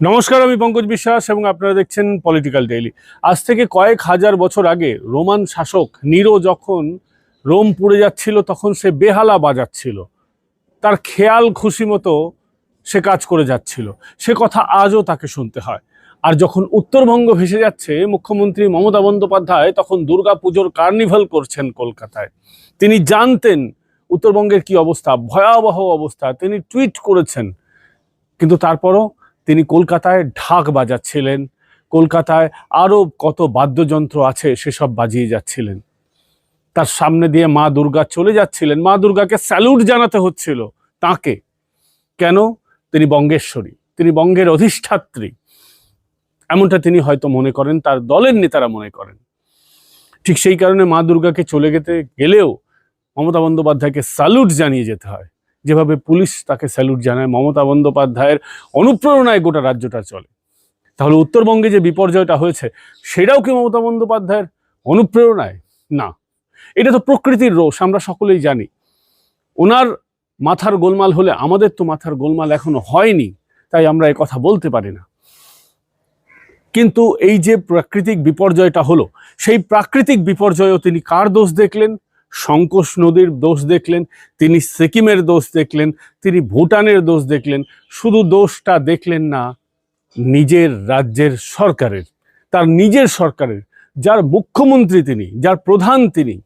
নমস্কার, আমি পঙ্কজ বিশ্বাস এবং আপনারা দেখছেন পলিটিক্যাল ডেইলি আজ থেকে কয়েক হাজার বছর আগে রোমান শাসক নিরো যখন রোম পুড়ে যাচ্ছিল, তখন সে বেহালা বাজাচ্ছিল। তার খেয়াল খুশি মতো সে কাজ করে যাচ্ছিল। সে কথা আজও তাকে শুনতে হয়। আর যখন উত্তরবঙ্গ ভেসে যাচ্ছে, মুখ্যমন্ত্রী মমতা বন্দ্যোপাধ্যায় তখন দুর্গা পুজোর কার্নিভাল করছেন কলকাতায়। তিনি জানতেন উত্তরবঙ্গের কি অবস্থা, ভয়াবহ অবস্থা। তিনি টুইট করেছেন। কিন্তু তারপরও তিনি কলকাতায় ঢাক বাজাচ্ছিলেন, কলকাতায় আরও কত বাদ্যযন্ত্র আছে সেসব বাজিয়ে যাচ্ছিলেন। তার সামনে দিয়ে মা দুর্গা চলে যাচ্ছিলেন। মা দুর্গাকে স্যালুট জানাতে হচ্ছিল তাকে। কেন? তিনি বঙ্গেশ্বরী, তিনি বঙ্গের অধিষ্ঠাত্রী। এমনটা তিনি হয়তো মনে করেন, তার দলের নেতারা মনে করেন। ঠিক সেই কারণে মা দুর্গাকে চলে যেতে গেলেও মমতা বন্দ্যোপাধ্যায়কে স্যালুট জানিয়ে যেতে হয়। যেভাবে পুলিশ তাকে স্যালুট জানায়, মমতা বন্দ্যোপাধ্যায়ের অনুপ্রেরণায় গোটা রাজ্যটা চলে। তাহলে উত্তরবঙ্গে যে বিপর্যয়টা হয়েছে, সেটাও কি মমতা বন্দ্যোপাধ্যায়ের অনুপ্রেরণায়? না। এটা তো প্রকৃতির রোষ, আমরা সকলেই জানি। ওনার মাথার গোলমাল হলে, আমাদের তো মাথার গোলমাল এখনও হয়নি, তাই আমরা এ কথা বলতে পারি না। কিন্তু এই যে প্রাকৃতিক বিপর্যয়টা হলো, সেই প্রাকৃতিক বিপর্যয়ও তিনি কার দোষ দেখলেন? সংকোষ নদীর দোষ দেখলেন, তিনি সিকিমের দোষ দেখলেন, তিনি ভুটানের দোষ দেখলেন, শুধু দোষটা দেখলেন না, নিজের রাজ্যের সরকারের, তার নিজের সরকারের, যার মুখ্যমন্ত্রী তিনি, যার প্রধান তিনি,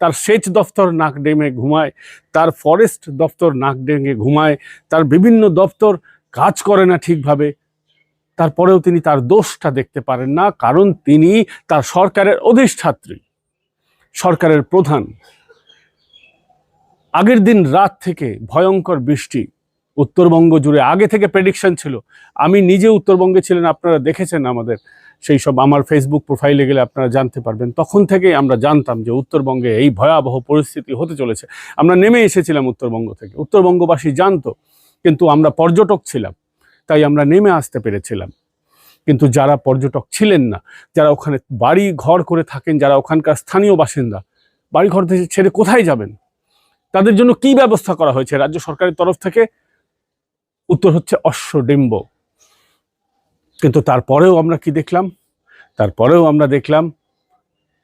তার সেচ দপ্তর নাক ডেমে ঘুমায়, তার ফরেস্ট দপ্তর নাক ডেঙে ঘুমায়, তার বিভিন্ন দপ্তর কাজ করে না ঠিকভাবে, তারপরেও তিনি তার দোষটা দেখতে পারেন না, কারণ তিনি তার সরকারের অধিষ্ঠাত্রী। সরকারের প্রধান। আগের দিন রাত থেকে ভয়ঙ্কর বৃষ্টি উত্তরবঙ্গ জুড়ে। আগে থেকে প্রেডিকশন ছিল। আমি নিজে উত্তরবঙ্গে ছিলেন, আপনারা দেখেছেন আমাদের সেই সব আমার ফেসবুক প্রোফাইলে গেলে আপনারা জানতে পারবেন। তখন থেকেই আমরা জানতাম যে উত্তরবঙ্গে এই ভয়াবহ পরিস্থিতি হতে চলেছে। আমরা নেমে এসেছিলাম উত্তরবঙ্গ থেকে। উত্তরবঙ্গবাসী জানতো, কিন্তু আমরা পর্যটক ছিলাম, তাই আমরা নেমে আসতে পেরেছিলাম। কিন্তু যারা পর্যটক ছিলেন না, যারা ওখানে বাড়ি ঘর করে থাকেন, যারা ওখানকার স্থানীয় বাসিন্দা বাড়ি ঘর থেকে ছেড়ে কোথায় যাবেন? তাদের জন্য কি ব্যবস্থা করা হয়েছে? রাজ্য সরকারের তরফ থেকে উত্তর হচ্ছে অশ্বডিম্ব কিন্তু তারপরেও আমরা কি দেখলাম? তারপরেও আমরা দেখলাম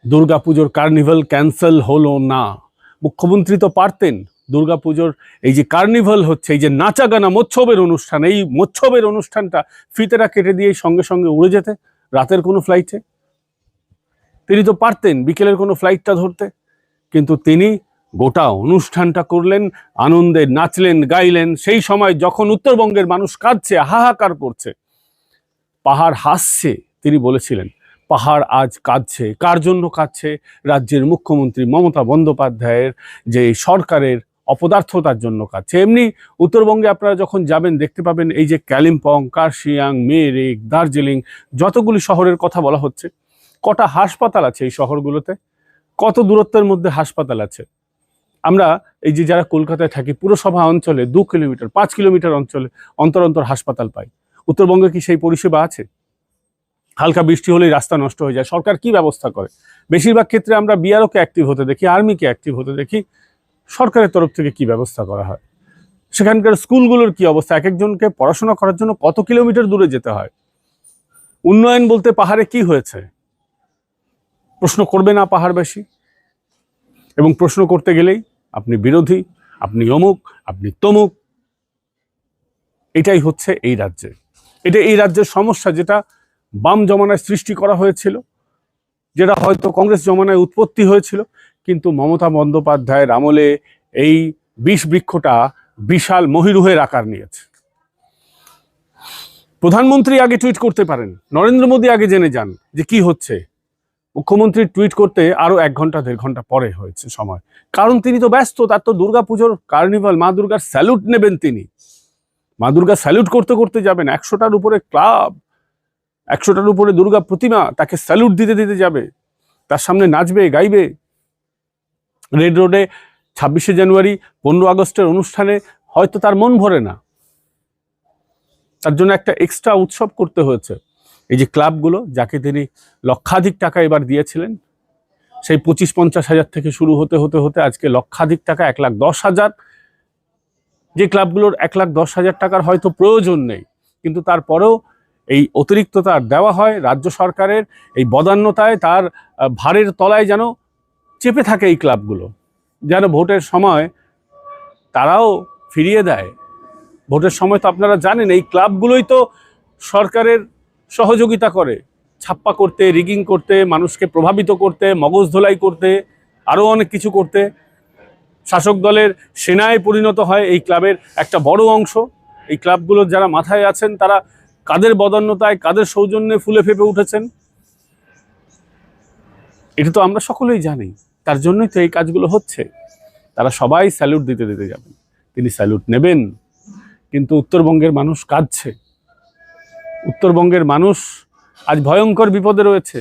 দুর্গাপুজোর কার্নিভাল ক্যান্সেল হলো না। মুখ্যমন্ত্রী তো পারতেন। দুর্গাপুজোর এই যে কার্নিভাল হচ্ছে, এই যে নাচা গানা মোচ্ছবের অনুষ্ঠান, এই মোচ্ছবের অনুষ্ঠানটা ফিতেরা কেটে দিয়ে সঙ্গে সঙ্গে উড়ে যেতে, রাতের কোনো ফ্লাইটে তিনি তো পারতেন বিকেলের কোনো ফ্লাইটটা ধরতে, কিন্তু তিনি গোটা অনুষ্ঠানটা করলেন, আনন্দে নাচলেন, গাইলেন, সেই সময় যখন উত্তরবঙ্গের মানুষ কাঁদছে, হাহাকার করছে, পাহাড় হাসছে, তিনি বলেছিলেন, পাহাড় আজ কাঁদছে, কার জন্য কাঁদছে? রাজ্যের মুখ্যমন্ত্রী মমতা বন্দ্যোপাধ্যায়ের যে সরকারের অপদার্থতার জন্য কাঁদছে এমনি উত্তরবঙ্গে আপনারা যখন যাবেন, দেখতে পাবেন এই যে কালিম্পং কার্শিয়াং, মেরিক, দার্জিলিং, যতগুলি শহরের কথা বলা হচ্ছে, কটা হাসপাতাল আছে এই শহরগুলোতে? কত দূরত্বের মধ্যে হাসপাতাল আছে? আমরা এই যে যারা কলকাতায় থাকি, পুরসভা অঞ্চলে দু কিলোমিটার, পাঁচ কিলোমিটার অঞ্চলে অন্তর অন্তর হাসপাতাল পাই। উত্তরবঙ্গে কি সেই পরিষেবা আছে? হালকা বৃষ্টি হলেই রাস্তা নষ্ট হয়ে যায়। সরকার কি ব্যবস্থা করে? বেশিরভাগ ক্ষেত্রে আমরা বিআরওকে অ্যাক্টিভ হতে দেখি আর্মিকে অ্যাক্টিভ হতে দেখি। সরকারের তরফ থেকে কি ব্যবস্থা করা হয়? সেখানকার স্কুলগুলোর কি অবস্থা? এক একজনকে পড়াশোনা করার জন্য কত কিলোমিটার দূরে যেতে হয়? উন্নয়ন বলতে পাহাড়ে কি হয়েছে? প্রশ্ন করবে না পাহাড়বাসী এবং প্রশ্ন করতে গেলেই আপনি বিরোধী, আপনি অমুক, আপনি তমুক। এটাই হচ্ছে এই রাজ্যে। এটা এই রাজ্যের সমস্যা যেটা বাম জমানায় সৃষ্টি করা হয়েছিল, যেটা হয়তো কংগ্রেস জমানায় উৎপত্তি হয়েছিল। কিন্তু মমতা বন্দ্যোপাধ্যায়ের আমলে এই বিষ বৃক্ষটা বিশাল মহিরুহের আকার নিয়েছে। প্রধানমন্ত্রী আগে টুইট করতে পারেন, নরেন্দ্র মোদী আগে জেনে যান যে কি হচ্ছে। মুখ্যমন্ত্রী টুইট করতে আরও এক ঘণ্টা, দেড় ঘণ্টা পরে হয়েছে সময়। কারণ তিনি তো ব্যস্ত, তার তো দুর্গাপুজোর কার্নিভাল, মা দুর্গার স্যালুট নেবেন তিনি। মা দুর্গা স্যালুট করতে করতে যাবেন, একশোটার উপরে ক্লাব, একশোটার উপরে দুর্গা প্রতিমা, তাকে স্যালুট দিতে দিতে যাবে। তার সামনে নাচবে, গাইবে। রেড রোডে ছাব্বিশে জানুয়ারি পনেরো আগস্টের অনুষ্ঠানে হয়তো তার মন ভরে না। তার জন্য একটা এক্সট্রা উৎসব করতে হয়েছে। এই যে ক্লাবগুলো, যাকে তিনি লক্ষাধিক টাকা এবার দিয়েছিলেন, সেই পঁচিশ পঞ্চাশ হাজার থেকে শুরু হতে হতে হতে আজকে লক্ষাধিক টাকা, এক লাখ দশ হাজার। যে ক্লাবগুলোর এক লাখ দশ হাজার টাকার হয়তো প্রয়োজন নেই, কিন্তু তারপরেও এই অতিরিক্ত তার দেওয়া হয়। রাজ্য সরকারের এই বদান্যতায় তার ভারের তলায় যেন চেপে থাকে এই ক্লাবগুলো। যেন ভোটের সময় তারাও ফিরিয়ে দেয়। ভোটের সময় তো আপনারা জানেন, এই ক্লাবগুলোই তো সরকারের সহযোগিতা করে। ছাপ্পা করতে, রিগিং করতে, মানুষকে প্রভাবিত করতে, মগজ ধোলাই করতে, আরও অনেক কিছু করতে। শাসক দলের সেনায় পরিণত হয় এই ক্লাবের একটা বড় অংশ। এই ক্লাবগুলোর যারা মাথায় আছেন, তারা কাদের বদান্যতায়, কাদের সৌজন্যে ফুলে ফেপে উঠেছেন? এটা তো আমরা সকলেই জানি। তার জন্যই তো এই কাজগুলো হচ্ছে। তারা সবাই স্যালুট দিতে দিতে যাবেন তিনি স্যালুট নেবেন, কিন্তু উত্তরবঙ্গের মানুষ কাঁদছে। উত্তরবঙ্গের মানুষ আজ ভয়ঙ্কর বিপদে রয়েছে।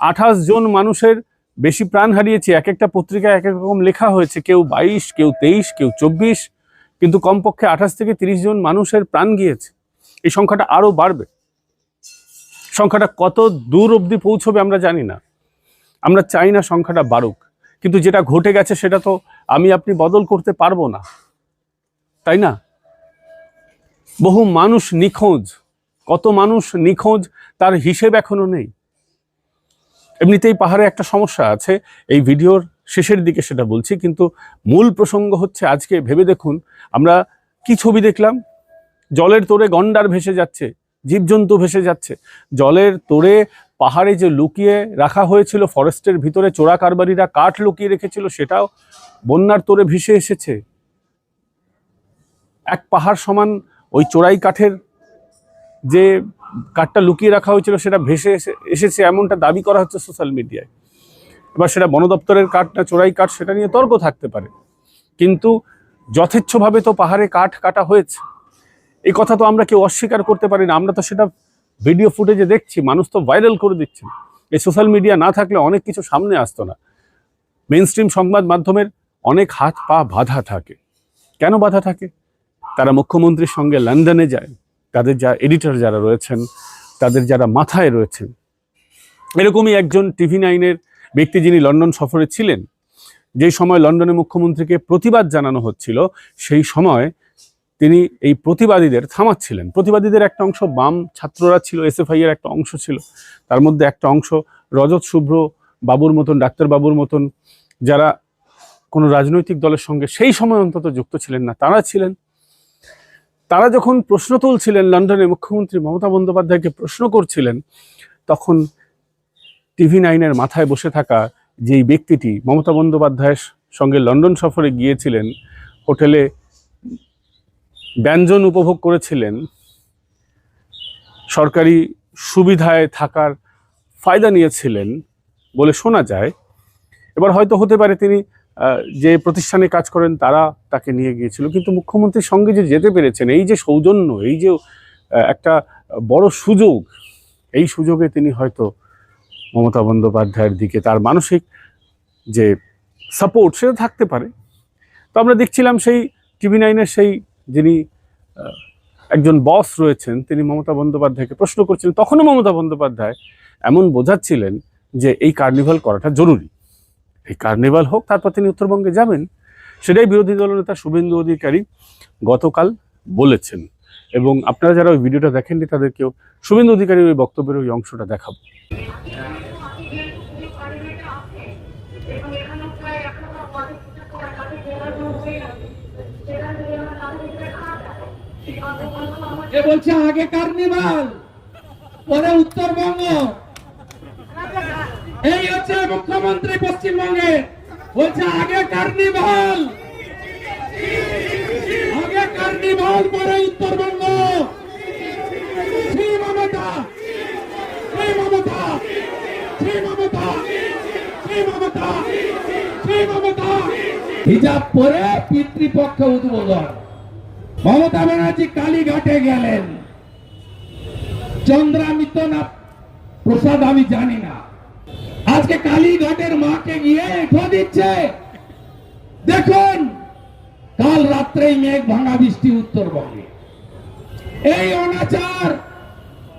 আঠাশ জন মানুষের বেশি প্রাণ হারিয়েছে, এক একটা পত্রিকায় এক এক রকম লেখা হয়েছে, কেউ বাইশ, কেউ তেইশ, কেউ চব্বিশ, কিন্তু কমপক্ষে আঠাশ থেকে তিরিশ জন মানুষের প্রাণ গিয়েছে। এই সংখ্যাটা আরও বাড়বে। সংখ্যাটা কত দূর অবধি পৌঁছবে আমরা জানি না। আমরা চাই না সংখ্যাটা বাড়ুক। কিন্তু যেটা ঘটে গেছে সেটা তো আমি আপনি বদল করতে পারব না। তাই না? বহু মানুষ নিখোঁজ, কত মানুষ নিখোঁজ তার হিসেব এখনও নেই। এমনিতেই পাহাড়ে একটা সমস্যা আছে, এই ভিডিওর শেষের দিকে সেটা বলছি, কিন্তু মূল প্রসঙ্গ হচ্ছে আজকে ভেবে দেখুন, আমরা কি ছবি দেখলাম? জলের তোরে গন্ডার ভেসে যাচ্ছে, জীবজন্তু ভেসে যাচ্ছে। জলের তোরে পাহাড়ে যে লুকিয়ে রাখা হয়েছিল, ফরেস্টের ভিতরে চোরা কারবারিরা কাঠ লুকিয়ে রেখেছিল, সেটাও বন্যার তোরে ভেসে এসেছে। এক পাহাড় সমান ওই চোরাই কাঠের যে কাঠটা লুকিয়ে রাখা হয়েছিল, সেটা ভেসে এসে- এসেছে এমনটা দাবি করা হচ্ছে সোশ্যাল মিডিয়ায়। এবার সেটা বন দপ্তরের কাঠ না চোরাই কাঠ, সেটা নিয়ে তর্ক থাকতে পারে। কিন্তু যথেচ্ছভাবে তো পাহাড়ে কাঠ কাটা হয়েছে। এই কথা তো আমরা কেউ অস্বীকার করতে পারি না। আমরা তো সেটা ভিডিও ফুটেজে দেখছি, মানুষ তো ভাইরাল করে দিচ্ছেন এই সোশ্যাল মিডিয়া না থাকলে অনেক কিছু সামনে আসতো না। মেন স্ট্রিম সংবাদ মাধ্যমের অনেক হাত পা বাধা থাকে। কেন বাধা থাকে? তারা মুখ্যমন্ত্রীর সঙ্গে লন্ডনে যায়, তাদের যা এডিটর যারা রয়েছেন, তাদের যারা মাথায় রয়েছেন। এরকমই একজন টিভি নাইনের ব্যক্তি যিনি লন্ডন সফরে ছিলেন, যেই সময় লন্ডনে মুখ্যমন্ত্রীকে প্রতিবাদ জানানো হচ্ছিল, সেই সময় তিনি এই প্রতিবাদীদের থামাচ্ছিলেন। প্রতিবাদীদের একটা অংশ বাম ছাত্ররা ছিল এসএফআই এর একটা অংশ ছিল। তার মধ্যে একটা অংশ রজত শুভ্র বাবুর মতন, ডাক্তার বাবুর মতন, যারা কোনো রাজনৈতিক দলের সঙ্গে সেই সময় অন্তত যুক্ত ছিলেন না, তারা ছিলেন। তারা যখন প্রশ্ন তুলছিলেন লন্ডনে মুখ্যমন্ত্রী মমতা বন্দ্যোপাধ্যায়কে প্রশ্ন করছিলেন, তখন টিভি নাইনের মাথায় বসে থাকা যেই ব্যক্তিটি মমতা বন্দ্যোপাধ্যায়ের সঙ্গে লন্ডন সফরে গিয়েছিলেন, হোটেলে ব্যঞ্জন উপভোগ করেছিলেন, সরকারি সুবিধায় থাকার ফায়দা নিয়েছিলেন বলে শোনা যায়। এবার হয়তো হতে পারে তিনি যে প্রতিষ্ঠানে কাজ করেন তারা তাকে নিয়ে গিয়েছিল। কিন্তু মুখ্যমন্ত্রীর সঙ্গে যে যেতে পেরেছেন, এই যে সৌজন্য, এই যে একটা বড় সুযোগ, এই সুযোগে তিনি হয়তো মমতা বন্দ্যোপাধ্যায়ের দিকে তার মানসিক যে সাপোর্ট সেটা থাকতে পারে। তো আমরা দেখছিলাম সেই টিভি নাইনের সেই যিনি একজন বস রয়েছেন, তিনি মমতা বন্দ্যোপাধ্যায়কে প্রশ্ন করছিলেন, তখনও মমতা বন্দ্যোপাধ্যায় এমন বোঝাচ্ছিলেন যে এই কার্নিভাল করাটা জরুরি। এই কার্নিভাল হোক, তারপর তিনি উত্তরবঙ্গে যাবেন। সেটাই বিরোধী দলনেতা শুভেন্দু অধিকারী গতকাল বলেছেন। এবং আপনারা যারা ওই ভিডিওটা দেখেননি, তাদেরকেও শুভেন্দু অধিকারীর ওই বক্তব্যের ওই অংশটা দেখাবো। এ বলছে, আগে কার্নিভাল, পরে উত্তরবঙ্গ। এই হচ্ছে মুখ্যমন্ত্রী পশ্চিমবঙ্গে। বলছে, আগে কার্নিভাল আগে কার্নিভাল, পরে উত্তরবঙ্গ। শ্রী শ্রী শ্রী হিজাব পরে পিতৃপক্ষ উদ্বোধন। মমতা ব্যানার্জি কালীঘাটে গেলেন। চন্দ্রামিত না প্রসাদ আমি জানি না। আজকে কালীঘাটের মাঠে গিয়ে এঠো দিচ্ছে। দেখুন, কাল রাত্রেই মেঘ ভাঙা বৃষ্টি উত্তরবঙ্গে। এই অনাচার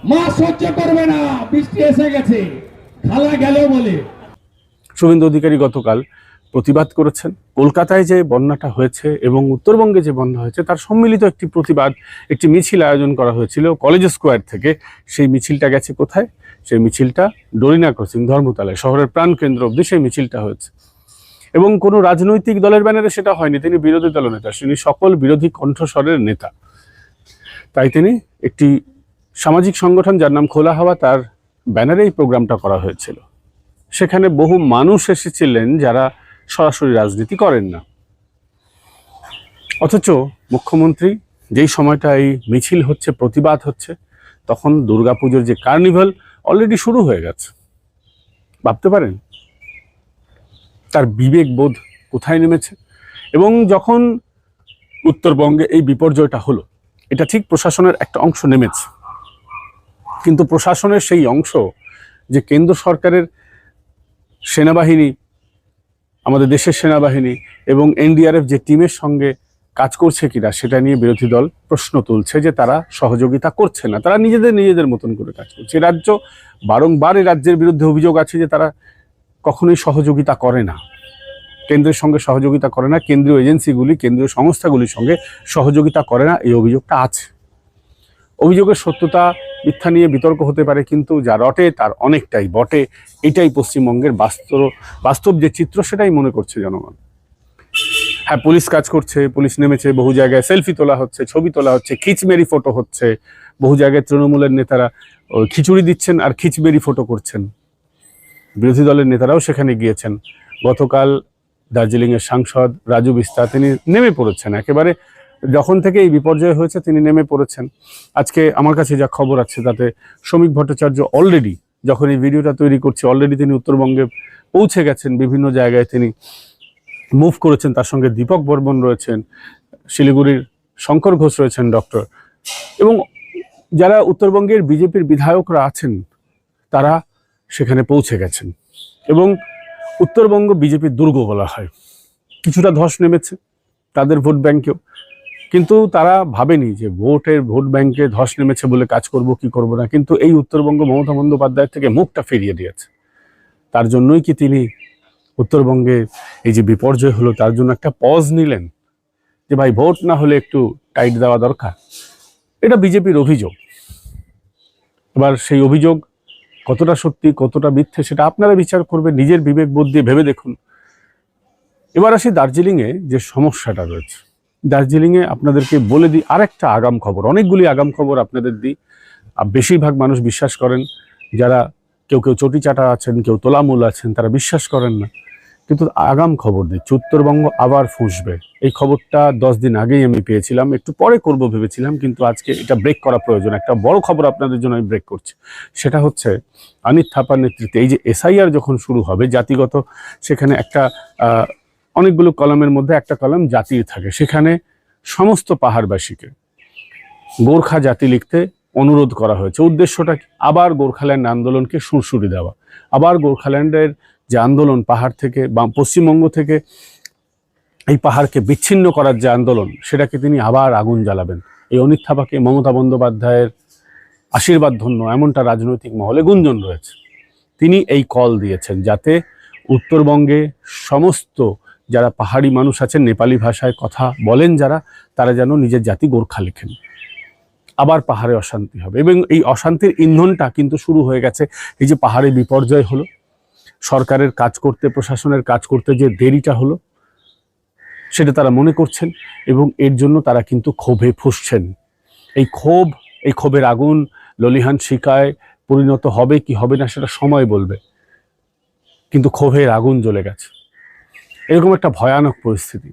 মা সহ্য করবে না, বৃষ্টি এসে গেছে। খালা গেল বলে। শুভেন্দু অধিকারী গতকাল প্রতিবাদ করেছেন। কলকাতায় যে বন্যাটা হয়েছে এবং উত্তরবঙ্গে যে বন্যা হয়েছে, তার সম্মিলিত একটি প্রতিবাদ, একটি মিছিল আয়োজন করা হয়েছিল কলেজ স্কোয়ার থেকে। সেই মিছিলটা গেছে কোথায়? সেই মিছিলটা ডরিনা ক্রসিং ধর্মতলায় শহরের প্রাণকেন্দ্র অব্দি সেই মিছিলটা হয়েছে। এবং কোনো রাজনৈতিক দলের ব্যানারে সেটা হয়নি। তিনি বিরোধী দলনেতা তিনি সকল বিরোধী কণ্ঠস্বরের নেতা। তাই তিনি একটি সামাজিক সংগঠন যার নাম খোলা হাওয়া, তার ব্যানারে এই প্রোগ্রামটা করা হয়েছিল। সেখানে বহু মানুষ এসেছিলেন যারা সরাসরি রাজনীতি করেন না। অথচ মুখ্যমন্ত্রী যেই সময়টা এই মিছিল হচ্ছে, প্রতিবাদ হচ্ছে, তখন দুর্গাপুজোর যে কার্নিভাল অলরেডি শুরু হয়ে গেছে। ভাবতে পারেন? তার বিবেক বোধ কোথায় নেমেছে? এবং যখন উত্তরবঙ্গে এই বিপর্যয়টা হলো, এটা ঠিক প্রশাসনের একটা অংশ নেমেছে। কিন্তু প্রশাসনের সেই অংশ যে কেন্দ্র সরকারের সেনাবাহিনী আমাদের দেশের সেনাবাহিনী এবং এনডিআরএফ যে টিমের সঙ্গে কাজ করছে কিনা সেটা নিয়ে বিরোধী দল প্রশ্ন তুলছে যে তারা সহযোগিতা করছে না। তারা নিজেদের নিজেদের মতন করে কাজ করছে। রাজ্য বারংবার এই রাজ্যের বিরুদ্ধে অভিযোগ আছে যে তারা কখনোই সহযোগিতা করে না। কেন্দ্রের সঙ্গে সহযোগিতা করে না, কেন্দ্রীয় এজেন্সিগুলি, কেন্দ্রীয় সংস্থাগুলির সঙ্গে সহযোগিতা করে না, এই অভিযোগটা আছে। অভিযোগের সত্যতা মিথ্যা নিয়ে বিতর্ক হতে পারে, কিন্তু যা রটে তার অনেকটাই বটে। এটাই পশ্চিমবঙ্গের বাস্তব বাস্তব যে চিত্র, সেটাই মনে করছে জনগণ। হ্যাঁ পুলিশ কাজ করছে, পুলিশ নেমেছে, বহু জায়গায় সেলফি তোলা হচ্ছে, ছবি তোলা হচ্ছে, খিচমেরি ফটো হচ্ছে। বহু জায়গায় তৃণমূলের নেতারা খিচুড়ি দিচ্ছেন আর খিচমেরি ফটো করছেন। বিরোধী দলের নেতারাও সেখানে গিয়েছেন। গতকাল দার্জিলিংয়ের সাংসদ রাজু বিস্তা, তিনি নেমে পড়েছেন। একেবারে যখন থেকে এই বিপর্যয় হয়েছে, তিনি নেমে পড়েছেন। আজকে আমার কাছে যা খবর আছে, তাতে শ্রমিক ভট্টাচার্য অলরেডি যখন এই ভিডিওটা তৈরি করছে অলরেডি তিনি উত্তরবঙ্গে পৌঁছে গেছেন, বিভিন্ন জায়গায় তিনি মুভ করেছেন। তার সঙ্গে দীপক বর্মন রয়েছেন, শিলিগুড়ির শঙ্কর ঘোষ রয়েছেন ডক্টর এবং যারা উত্তরবঙ্গের বিজেপির বিধায়করা আছেন, তারা সেখানে পৌঁছে গেছেন। এবং উত্তরবঙ্গ বিজেপির দুর্গ বলা হয়। কিছুটা ধস নেমেছে, তাদের ভোট ব্যাংকেও। কিন্তু তারা ভাবেনি যে ভোটের, ভোট ব্যাংকে ধস নেমেছে বলে কাজ করব, কি করব না। কিন্তু এই উত্তরবঙ্গ মমতা বন্দ্যোপাধ্যায় থেকে মুখটা ফিরিয়ে দিয়েছে। তার জন্যই কি তিনি উত্তরবঙ্গে এই যে বিপর্যয় হলো, তার জন্য একটা পজ নিলেন? যে ভাই, ভোট না হলে একটু টাইট দেওয়া দরকার। এটা বিজেপির অভিযোগ। এবার সেই অভিযোগ কতটা সত্যি, কতটা মিথ্যে, সেটা আপনারা বিচার করবেন, নিজের বিবেক বোধ দিয়ে ভেবে দেখুন। এবার আসি দার্জিলিংয়ে যে সমস্যাটা রয়েছে। দার্জিলিংয়ে আপনাদেরকে বলে দিই আরেকটা আগাম খবর। অনেকগুলি আগাম খবর আপনাদের দিই। বেশিরভাগ মানুষ বিশ্বাস করেন, যারা কেউ কেউ চটি চাটা আছেন, কেউ তোলামূল আছেন, তারা বিশ্বাস করেন না। কিন্তু আগাম খবর দিচ্ছি উত্তরবঙ্গ আবার ফুঁসবে। এই খবরটা দশ দিন আগেই আমি পেয়েছিলাম, একটু পরে করব ভেবেছিলাম, কিন্তু আজকে এটা ব্রেক করা প্রয়োজন। একটা বড় খবর আপনাদের জন্য আমি ব্রেক করছি। সেটা হচ্ছে অনিত থাপার নেতৃত্বে এই যে এসআইআর যখন শুরু হবে, জাতিগত, সেখানে একটা অনেকগুলো কলমের মধ্যে একটা কলম জাতির থাকে। সেখানে সমস্ত পাহাড়বাসীকে গোর্খা জাতি লিখতে অনুরোধ করা হয়েছে। উদ্দেশ্যটা আবার গোর্খাল্যান্ড আন্দোলনকে সুরসুরি দেওয়া। আবার গোর্খাল্যান্ডের যে আন্দোলন, পাহাড় থেকে বা পশ্চিমবঙ্গ থেকে এই পাহাড়কে বিচ্ছিন্ন করার যে আন্দোলন, সেটাকে তিনি আবার আগুন জ্বালাবেন। এই অনিত থাপাকে মমতা বন্দ্যোপাধ্যায়ের আশীর্বাদ ধন্য এমনটা রাজনৈতিক মহলে গুঞ্জন রয়েছে। তিনি এই কল দিয়েছেন যাতে উত্তরবঙ্গে সমস্ত যারা পাহাড়ি মানুষ আছেন, নেপালি ভাষায় কথা বলেন যারা, তারা যেন নিজের জাতি গোর্খা লেখেন। আবার পাহাড়ে অশান্তি হবে। এবং এই অশান্তির ইন্ধনটা কিন্তু শুরু হয়ে গেছে। এই যে পাহাড়ে বিপর্যয় হলো, সরকারের কাজ করতে, প্রশাসনের কাজ করতে যে দেরিটা হলো, সেটা তারা মনে করছেন এবং এর জন্য তারা কিন্তু ক্ষোভে ফুসছেন। এই ক্ষোভ, এই ক্ষোভের আগুন ললিহান শিকায় পরিণত হবে কি হবে না সেটা সময় বলবে। কিন্তু ক্ষোভের আগুন জ্বলে গেছে। এরকম একটা ভয়ানক পরিস্থিতি।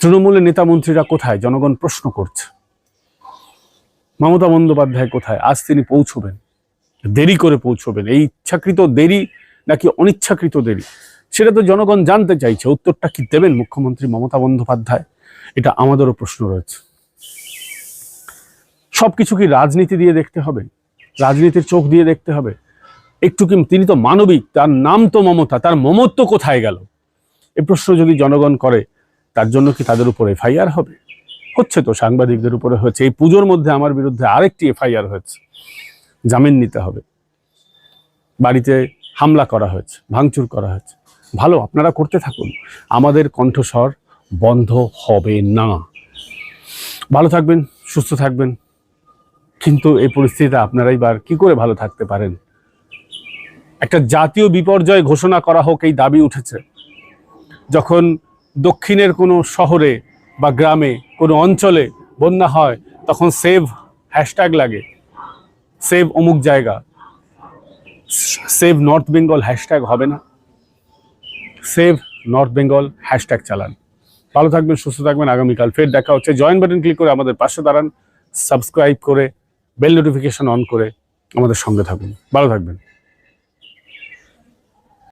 তৃণমূলের নেতা মন্ত্রীরা কোথায়? জনগণ প্রশ্ন করছে। মমতা বন্দ্যোপাধ্যায় কোথায়? আজ তিনি পৌঁছবেন। দেরি করে পৌঁছবেন। এই ইচ্ছাকৃত দেরি নাকি অনিচ্ছাকৃত দেরি? সেটা তো জনগণ জানতে চাইছে। উত্তরটা কি দেবেন মুখ্যমন্ত্রী মমতা বন্দ্যোপাধ্যায়? এটা আমাদেরও প্রশ্ন রয়েছে। সবকিছু কি রাজনীতি দিয়ে দেখতে হবে? রাজনীতির চোখ দিয়ে দেখতে হবে? একটু কি তিনি তো মানবিক? তার নাম তো মমতা। তার মমত্ব কোথায় গেল? এ প্রশ্ন যদি জনগণ করে, তার জন্য কি তাদের উপর এফআইআর হবে? হচ্ছে তো, সাংবাদিকদের উপরে হয়েছে। এই পুজোর মধ্যে আমার বিরুদ্ধে আরেকটি এফআইআর হয়েছে। জামিন নিতে হবে। বাড়িতে হামলা করা হয়েছে, ভাঙচুর করা হয়েছে। ভালো, আপনারা করতে থাকুন। আমাদের কণ্ঠস্বর বন্ধ হবে না। ভালো থাকবেন, সুস্থ থাকবেন। কিন্তু এই পরিস্থিতিতে আপনারাই বার কি করে ভালো থাকতে পারেন? একটা জাতীয় বিপর্যয় ঘোষণা করা হোক, এই দাবি উঠেছে। যখন দক্ষিণের কোনো শহরে বা গ্রামে কোনো অঞ্চলে বন্যা হয়, তখন সেভ হ্যাশট্যাগ লাগে। সেভ অমুক জায়গা। সেভ নর্থ বেঙ্গল হ্যাশট্যাগ হবে না। সেভ নর্থ বেঙ্গল হ্যাশট্যাগ চালান। ভালো থাকবেন, সুস্থ থাকবেন, আগামীকাল ফের দেখা হচ্ছে। জয়েন বাটন ক্লিক করে আমাদের পাশে দাঁড়ান। সাবস্ক্রাইব করে বেল নোটিফিকেশন অন করে আমাদের সঙ্গে থাকুন। ভালো থাকবেন।